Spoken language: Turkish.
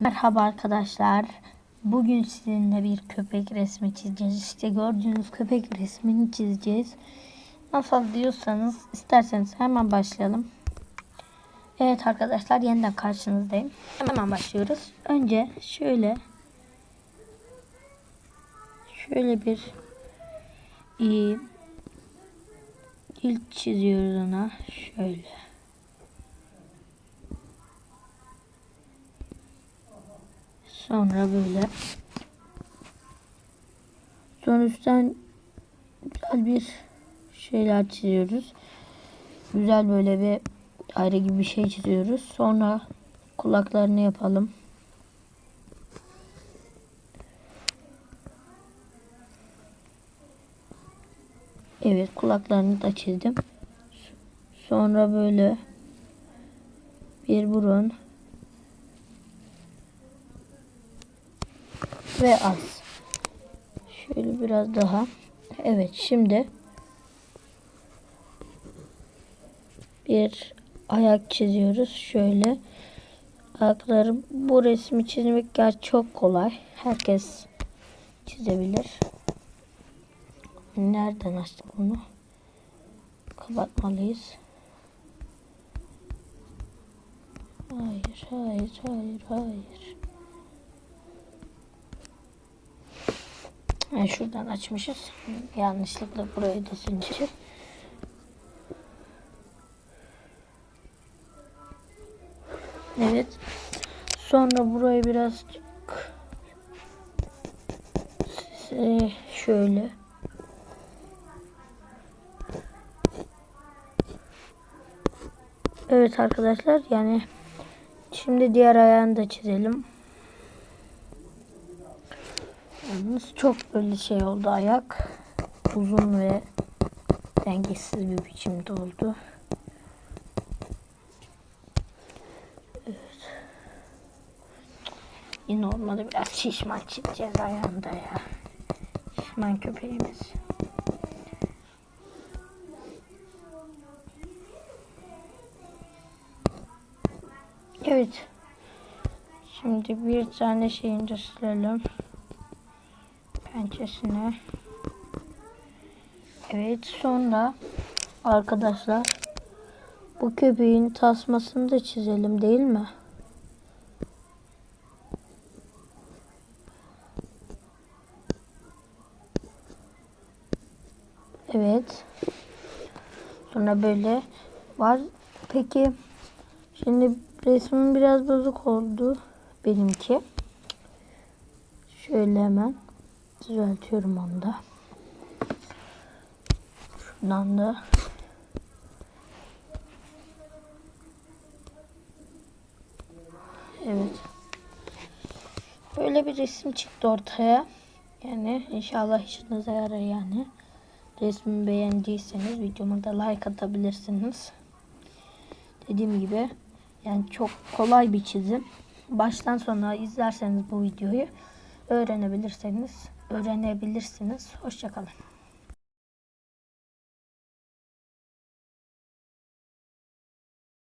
Merhaba arkadaşlar. Bugün sizinle bir köpek resmi çizeceğiz. İşte gördüğünüz köpek resmini çizeceğiz. Nasıl diyorsanız isterseniz hemen başlayalım. Evet arkadaşlar yeniden karşınızdayım. Hemen başlıyoruz. Önce şöyle şöyle bir iyi ilk çiziyoruz ona. Şöyle. Sonra böyle. Sonra üstten güzel bir şeyler çiziyoruz. Güzel böyle bir daire gibi bir şey çiziyoruz. Sonra kulaklarını yapalım. Evet kulaklarını da çizdim. Sonra böyle bir burun ve az. Şöyle biraz daha. Evet şimdi bir ayak çiziyoruz. Şöyle ayakları bu resmi çizmek gerçi çok kolay. Herkes çizebilir. Nereden açtık bunu? Kapatmalıyız. Hayır, hayır, hayır, hayır. Yani şuradan açmışız. Yanlışlıkla burayı da silmişiz. Evet. Sonra burayı birazcık size şöyle Evet arkadaşlar yani şimdi diğer ayağını da çizelim. Yalnız çok böyle şey oldu ayak. Uzun ve dengesiz bir biçimde oldu. Evet. Yine olmadı biraz şişman çizeceğiz ayağında ya. Şişman köpeğimiz. Evet. Şimdi bir tane şeyini de silelim. Pençesine. Evet sonra arkadaşlar bu köpeğin tasmasını da çizelim değil mi? Evet. Sonra böyle var. Peki şimdi resmim biraz bozuk oldu benimki. Şöyle hemen düzeltiyorum onu da. Şuradan da Evet. Böyle bir resim çıktı ortaya. Yani inşallah işinize yarar yani. Resmimi beğendiyseniz videoma da like atabilirsiniz. Dediğim gibi yani çok kolay bir çizim. Baştan sona izlerseniz bu videoyu öğrenebilirseniz öğrenebilirsiniz. Hoşçakalın.